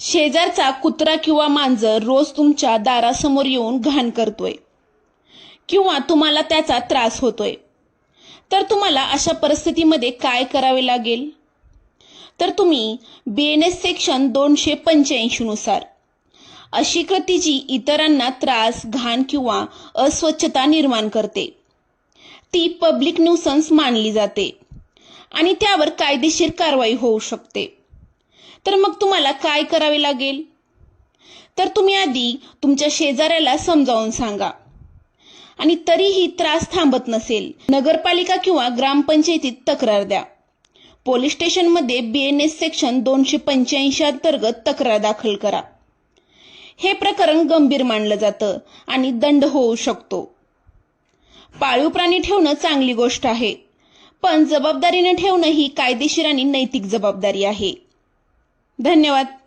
शेजारचा कुत्रा किंवा मांजर रोज तुमच्या दारासमोर येऊन घाण करतोय. किंवा तुम्हाला त्याचा त्रास होतोय. तर तुम्हाला अशा परिस्थितीमध्ये काय करावे लागेल? तर तुम्ही बी एन एस सेक्शन दोनशे पंच्याऐंशी नुसार. अशी कृती जी इतरांना त्रास घाण किंवा अस्वच्छता निर्माण करते. ती पब्लिक न्यूसन्स मानली जाते. आणि त्यावर कायदेशीर कारवाई होऊ शकते. तर मग तुम्हाला काय करावे लागेल? तर तुम्ही आधी तुमच्या शेजाऱ्याला समजावून सांगा. आणि तरीही त्रास थांबत नसेल नगरपालिका किंवा ग्रामपंचायतीत तक्रार द्या. पोलीस स्टेशनमध्ये बी एन एस सेक्शन दोनशे पंच्याऐंशी अंतर्गत तक्रार दाखल करा. हे प्रकरण गंभीर मानलं जातं आणि दंड होऊ शकतो. पाळीव प्राणी ठेवणं चांगली गोष्ट आहे पण जबाबदारीने ठेवणं ही कायदेशीर आणि नैतिक जबाबदारी आहे. धन्यवाद.